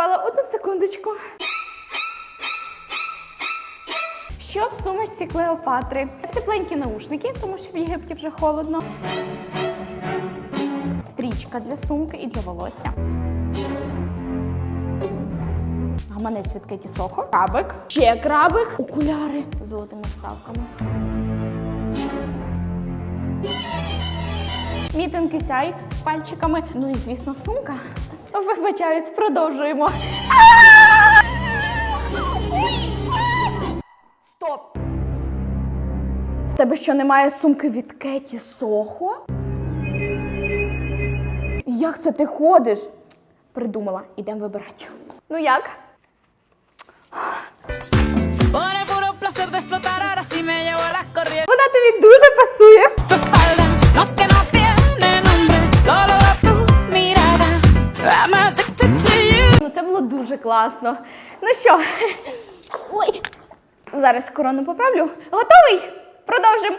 впала одну секундочку. Що в сумочці Клеопатри? Тепленькі наушники, тому що в Єгипті вже холодно. Стрічка для сумки і для волосся. Гаманець від Кеті Сохо. Крабик. Ще крабик. Окуляри з золотими вставками. Мітинки сяй з пальчиками. Ну і, звісно, сумка. Вибачаюсь, продовжуємо. Стоп! В тебе що немає сумки від Кеті Сохо? Як це ти ходиш? Придумала, ідемо вибирати. Ну як? Por el puro було дуже класно. Ну що, ой, зараз корону поправлю. Готовий? Продовжимо.